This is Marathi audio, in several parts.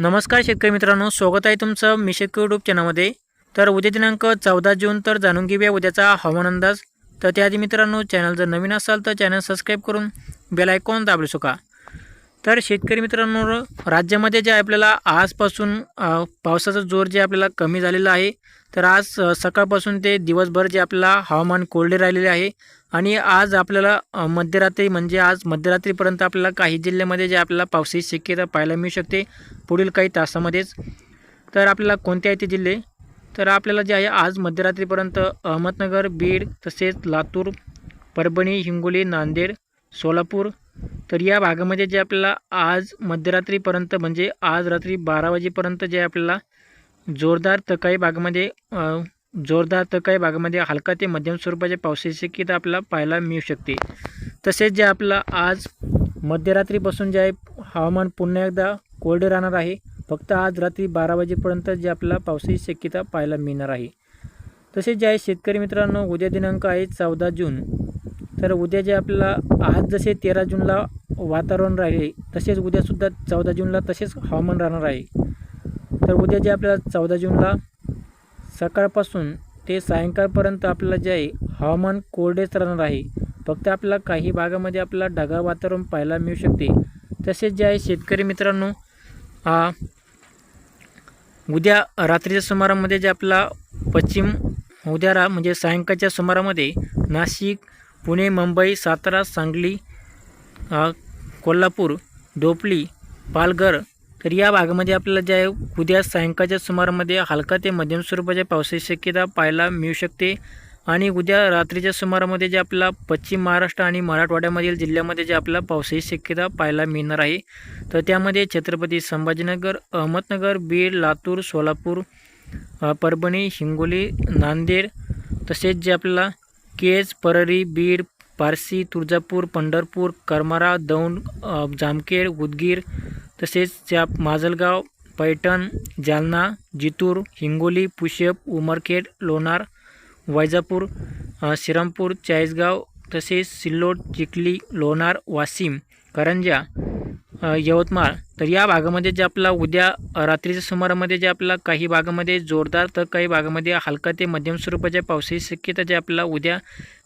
नमस्कार शेतकरी मित्रांनो स्वागत आहे तुमचं मी शेतकरी यूट्यूब चॅनलमध्ये. तर उद्या दिनांक चौदा जून तर जाणून घेऊया उद्याचा हवामान अंदाज. तर त्याआधी मित्रांनो चॅनल जर नवीन असाल तर चॅनल सबस्क्राईब करून बेल आयकॉन दाबू शका तर शेतकरी मित्रांनो राज्यामध्ये जे आपल्याला आजपासून पावसाचा जोर जे आपल्याला कमी झालेला आहे तर आज सकाळपासून ते दिवसभर जे आपल्याला हवामान कोरडे राहिलेले आहे आणि आज आपल्याला मध्यरात्री म्हणजे आज मध्यरात्रीपर्यंत आपल्याला काही जिल्ह्यामध्ये जे आपल्याला पावसाची शक्यता पाहायला मिळू शकते पुढील काही तासामध्येच. तर आपल्याला कोणते आहे ते जिल्हे? तर आपल्याला जे आहे आज मध्यरात्रीपर्यंत अहमदनगर बीड तसेच लातूर परभणी हिंगोली नांदेड सोलापूर तर या भागामध्ये जे आपल्याला आज मध्यरात्रीपर्यंत म्हणजे आज रात्री बारा वाजेपर्यंत जे आपल्याला जोरदार तकाई भागामध्ये जोरदार तकाई भागामध्ये हलका ते मध्यम स्वरूपाच्या पावसाची शक्यता आपल्याला पाहायला मिळू शकते. तसेच जे आपलं आज मध्यरात्रीपासून जे आहे हवामान पुन्हा एकदा कोरडे राहणार आहे. फक्त आज रात्री बारा वाजेपर्यंत जे आपल्याला पावसाची शक्यता पाहायला मिळणार आहे. तसेच जे आहे शेतकरी मित्रांनो उद्या दिनांक आहे चौदा जून. तर उद्या जे आपल्याला आज जसे तेरा जूनला वातावरण राहिले तसेच उद्यासुद्धा चौदा जूनला तसेच हवामान राहणार आहे. तर उद्या जे आपल्याला चौदा जूनला सकाळपासून ते सायंकाळपर्यंत आपल्याला जे आहे हवामान कोरडेच राहणार आहे. फक्त आपल्याला काही भागामध्ये आपल्याला ढगाळ वातावरण पाहायला मिळू शकते. तसेच जे आहे शेतकरी मित्रांनो उद्या रात्रीच्या सुमारामध्ये जे आपला पश्चिम उद्या रा म्हणजे सायंकाळच्या सुमारामध्ये नाशिक पुणे मुंबई सातारा सांगली कोल्हापूर डोपली पालघर. तर या भागामध्ये आपल्याला जे आहे उद्या सायंकाळच्या सुमारामध्ये हलका ते मध्यम स्वरूपाच्या पावसाची शक्यता पाहायला मिळू शकते. आणि उद्या रात्रीच्या सुमारामध्ये जे आपला पश्चिम महाराष्ट्र आणि मराठवाड्यामधील जिल्ह्यामध्ये जे आपला पावसाची शक्यता पाहायला मिळणार आहे. तर त्यामध्ये छत्रपती संभाजीनगर अहमदनगर बीड लातूर सोलापूर परभणी हिंगोली नांदेड तसेच जे आपल्याला केज परळी बीड पारसी तुळजापूर पंढरपूर करमारा दौंड जामखेड उदगीर तसेच त्या माजलगाव पैठण जालना जितूर हिंगोली पुशेप उमरखेड लोणार वैजापूर शिरमपूर श्रीरामपूर चाळीसगाव तसेच सिल्लोड चिखली लोणार वाशिम करंजा यवतमाळ. तर या भागामध्ये जे आपला उद्या रात्रीच्या सुमारामध्ये जे आपला काही भागामध्ये जोरदार तर काही भागामध्ये हलका ते मध्यम स्वरूपाच्या पावसाची शक्यता जे आपल्याला उद्या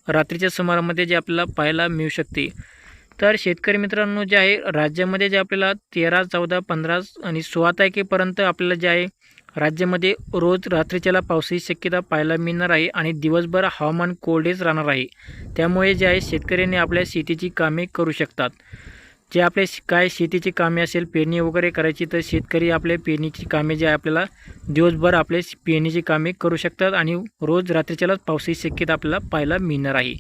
रात्रीच्या सुमारामध्ये जे आपल्याला पाहायला मिळू शकते. तर शेतकरी मित्रांनो जे आहे राज्यामध्ये जे आपल्याला तेरा चौदा पंधरा आणि सोळा तारखेपर्यंत आपल्याला जे आहे राज्यामध्ये रोज रात्रीच्याला पावसाची शक्यता पाहायला मिळणार आहे आणि दिवसभर हवामान कोरडेच राहणार आहे. त्यामुळे जे आहे शेतकऱ्यांनी आपल्या शेतीची कामे करू शकतात. जे आपले काय शेतीची कामे असेल पेरणी वगैरे करायची तर शेतकरी आपले पेरणीची कामे जे आहे आपल्याला दिवसभर आपले पेरणीची कामे करू शकतात आणि रोज रात्रीच्यालाच पावसाची शक्यता आपल्याला पाहायला मिळणार आहे.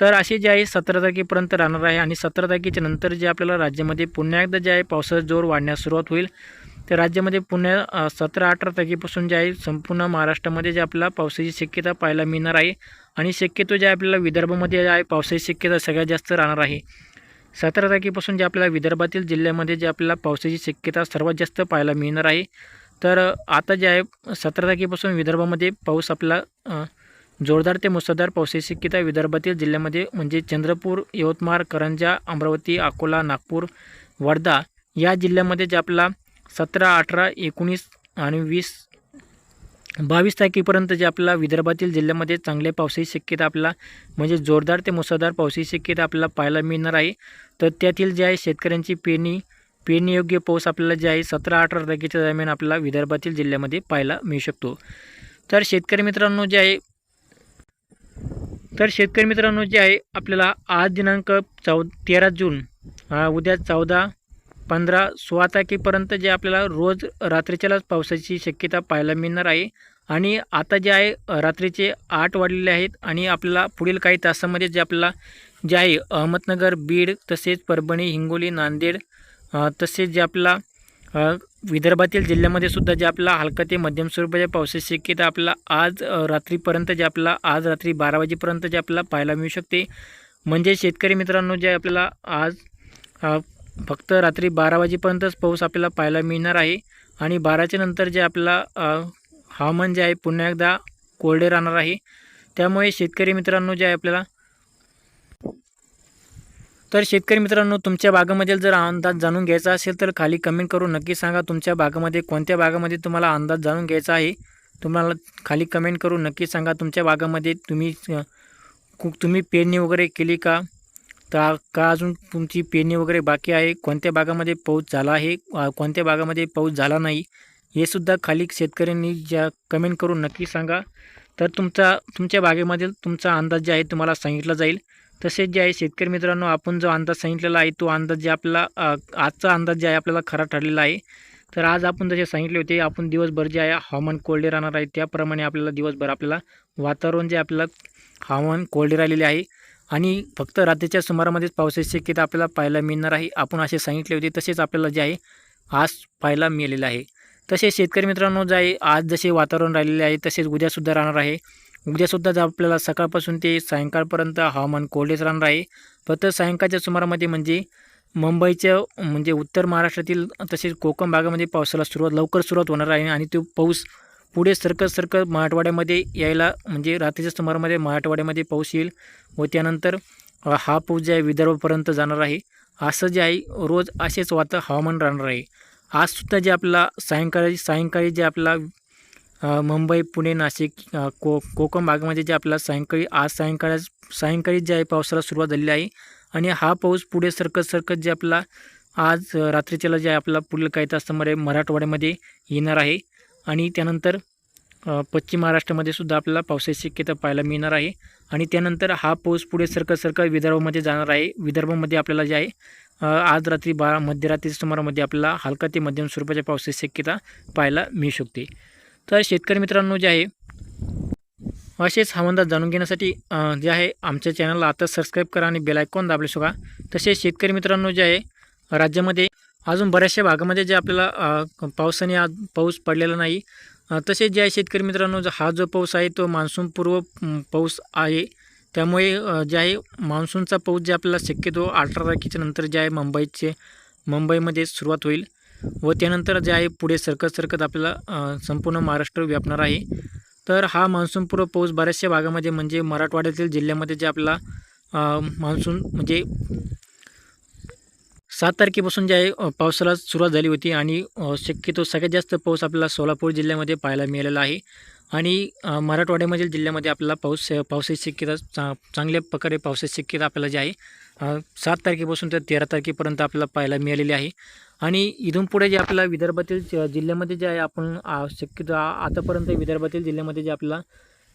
तर असे जे आहे सतरा तारखेपर्यंत राहणार आहे आणि सतरा तारखेच्या नंतर जे आपल्याला राज्यामध्ये पुन्हा एकदा जे आहे पावसाचा जोर वाढण्यास सुरुवात होईल. तर राज्यामध्ये पुन्हा सतरा अठरा तारखेपासून जे आहे संपूर्ण महाराष्ट्रामध्ये जे आपल्याला पावसाची शक्यता पाहायला मिळणार आहे. आणि शक्यतो जे आहे आपल्याला विदर्भामध्ये जे आहे पावसाची शक्यता सगळ्यात जास्त राहणार आहे. सतरा तारखेपासून जे आपल्याला विदर्भातील जिल्ह्यामध्ये जे आपल्याला पावसाची शक्यता सर्वात जास्त पाहायला मिळणार आहे. तर आता जे आहे सतरा तारखेपासून विदर्भामध्ये पाऊस आपला जोरदार ते मुसळधार पावसाची शक्यता विदर्भातील जिल्ह्यामध्ये म्हणजे चंद्रपूर यवतमाळ करंजा अमरावती अकोला नागपूर वर्धा या जिल्ह्यामध्ये जे आपला सतरा अठरा एकोणीस आणि वीस बावीस तारखेपर्यंत जे आपल्याला विदर्भातील जिल्ह्यामध्ये चांगल्या पावसाची शक्यता आपल्याला म्हणजे जोरदार ते मुसळधार पावसाची शक्यता आपल्याला पाहायला मिळणार आहे. तर त्यातील जे आहे शेतकऱ्यांची पेरणी पेरणीयोग्य पाऊस आपल्याला जे आहे सतरा अठरा तारखेच्या दरम्यान आपल्याला विदर्भातील जिल्ह्यामध्ये पाहायला मिळू शकतो. तर शेतकरी मित्रांनो जे आहे तर शेतकरी मित्रांनो जे आहे आपल्याला आज दिनांक चौ तेरा जून उद्या चौदा पंधरा सोळा तारखेपर्यंत जे आपल्याला रोज रात्रीच्यालाच पावसाची शक्यता पाहायला मिळणार आहे. आणि आता जे आहे रात्रीचे आठ वाढलेले आहेत आणि आपल्याला पुढील काही तासामध्ये जे आपल्याला जे आहे अहमदनगर बीड तसेच परभणी हिंगोली नांदेड तसेच जे आपला विदर्भातील जिल्ह्यामध्ये सुद्धा जे आपला हलका ते मध्यम स्वरूपाच्या पावसाची शक्यता आपला आज रात्रीपर्यंत जे आपला आज रात्री बारा वाजेपर्यंत जे आपल्याला पाहायला मिळू शकते. म्हणजे शेतकरी मित्रांनो जे आपल्याला आज फक्त रात्री बारा वाजेपर्यंतच पाऊस आपल्याला पाहायला मिळणार आहे. आणि बाराच्या नंतर जे आपला हवामान जे आहे पुन्हा एकदा कोरडे राहणार आहे. त्यामुळे शेतकरी मित्रांनो जे आहे आपल्याला तर शेतकरी मित्रांनो तुमच्या बागामधील जर अंदाज जाणून घ्यायचा असेल तर खाली कमेंट करून नक्की सांगा तुमच्या बागामध्ये कोणत्या बागामध्ये तुम्हाला अंदाज जाणून घ्यायचा आहे. तुम्हाला खाली कमेंट करून नक्की सांगा तुमच्या बागामध्ये तुम्ही कु- तुम्ही पेरणी वगैरे केली का? तर का अजून तुमची पेरणी वगैरे बाकी आहे? कोणत्या भागामध्ये पाऊस झाला आहे? कोणत्या भागामध्ये पाऊस झाला नाही? हे सुद्धा खाली शेतकऱ्यांनी ज्या कमेंट करून नक्की सांगा. तर तुमचा तुमच्या बागेमधील तुमचा अंदाज जे आहे तुम्हाला सांगितला जाईल. तसेच जे आहे शेतकरी मित्रांनो आपण जो अंदाज सांगितलेला आहे तो अंदाज जे आपला आजचा अंदाज जे आहे आपल्याला खरा ठरलेला आहे. तर आज आपण जसे सांगितले होते आपण दिवसभर जे आहे हवामान कोरडे राहणार आहे. त्याप्रमाणे आपल्याला दिवसभर आपल्याला वातावरण जे आपल्याला हवामान कोरडे राहिलेले आहे. आणि फक्त रात्रीच्या सुमारामध्येच पावसाची शक्यता आपल्याला पाहायला मिळणार आहे. आपण असे सांगितले होते तसेच आपल्याला जे आहे आज पाहायला मिळालेलं आहे. तसेच शेतकरी मित्रांनो जे आहे आज जसे वातावरण राहिलेले आहे तसेच उद्यासुद्धा राहणार आहे. उद्यासुद्धा जर आपल्याला सकाळपासून ते सायंकाळपर्यंत हवामान कोरडेच राहणार आहे. फक्त सायंकाळच्या सुमारामध्ये म्हणजे मुंबईच्या म्हणजे उत्तर महाराष्ट्रातील तसेच कोकण भागामध्ये पावसाला सुरुवात लवकर सुरुवात होणार आहे आणि तो पाऊस पुढे सरकत सरकत मराठवाड्यामध्ये यायला म्हणजे रात्रीच्या सुमारामध्ये मराठवाड्यामध्ये पाऊस येईल व त्यानंतर हा पाऊस जे आहे विदर्भापर्यंत जाणार आहे असं जे आहे रोज असेच वाता हवामान राहणार आहे. आजसुद्धा जे आपला सायंकाळी सायंकाळी जे आपला मुंबई पुणे नाशिक को कोकण भागामध्ये जे आपला सायंकाळी आज सायंकाळ सायंकाळी जे आहे पावसाला सुरुवात झालेली आहे. आणि हा पाऊस पुढे सरकत सरकत जे आपला आज रात्रीच्याला जे आहे आपला पुढील काही तासामध्ये मराठवाड्यामध्ये येणार आहे. आणि त्यानंतर पश्चिम महाराष्ट्रामध्ये सुद्धा आपल्याला पावसाची शक्यता पाहायला मिळणार आहे. आणि त्यानंतर हा पाऊस पुढे सरकत सरकत विदर्भामध्ये जाणार आहे. विदर्भामध्ये आपल्याला जे आहे आज रात्री बा मध्यरात्री सुमारामध्ये आपल्याला हलका ते मध्यम स्वरूपाच्या पावसाची शक्यता पाहायला मिळू शकते. तर शेतकरी मित्रांनो जे आहे असेच हवामान जाणून घेण्यासाठी जे आहे आमच्या चॅनलला आता सबस्क्राईब करा आणि बेलायकॉन दाबले शका तसेच शेतकरी मित्रांनो जे आहे राज्यामध्ये अजून बऱ्याचशा भागामध्ये जे आपल्याला पावसाने आज पाऊस पडलेला नाही. तसेच जे आहे शेतकरी मित्रांनो हा जो पाऊस आहे तो मान्सूनपूर्व पाऊस आहे. त्यामुळे जे आहे मान्सूनचा पाऊस जे आपल्याला शक्यतो अठरा तारखेच्या नंतर जे आहे मुंबईचे मुंबईमध्ये सुरुवात होईल व त्यानंतर जे आहे पुढे सरकत सरकत आपल्याला संपूर्ण महाराष्ट्र व्यापणार आहे. तर हा मान्सूनपूर्व पाऊस बऱ्याचशा भागामध्ये म्हणजे मराठवाड्यातील जिल्ह्यामध्ये जे आपला मान्सून म्हणजे सात तारखेपासून जे आहे पावसाला सुरुवात झाली होती आणि शक्यतो सगळ्यात जास्त पाऊस आपल्याला सोलापूर जिल्ह्यामध्ये पाहायला मिळालेला आहे. आणि मराठवाड्यामधील जिल्ह्यामध्ये आपल्याला पाऊस पावसाची शक्यता चा चांगल्या प्रकारे पावसाची शक्यता आपल्याला जी आहे सात तारखेपासून ते तेरा तारखेपर्यंत आपल्याला पाहायला मिळालेली आहे. आणि इथून पुढे जे आपल्याला विदर्भातील जिल्ह्यामध्ये जे आहे आपण शक्यता शक्यतो आतापर्यंत विदर्भातील जिल्ह्यामध्ये जे आपल्याला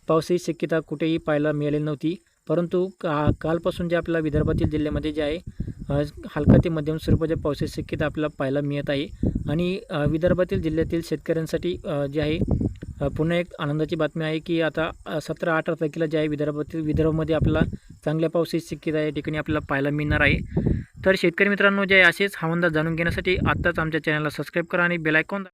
पावसाची शक्यता कुठेही पाहायला मिळालेली नव्हती. परंतु का कालपासून जे आपल्याला विदर्भातील जिल्ह्यामध्ये जे आहे हलका ते मध्यम स्वरूपाच्या पावसाची शक्यता आपल्याला पाहायला मिळत आहे. आणि विदर्भातील जिल्ह्यातील शेतकऱ्यांसाठी जे आहे पुन्हा एक आनंदाची बातमी आहे की आता सतरा अठरा तारखेला जे आहे विदर्भातील विदर्भामध्ये आपल्याला चांगल्या पावसाची शक्यता या ठिकाणी आपल्याला पाहायला मिळणार आहे. तर शेतकरी मित्रांनो जे आहे असेच हवानदार जाणून घेण्यासाठी आत्ताच आमच्या चॅनलला सबस्क्राईब करा आणि बेलायकॉन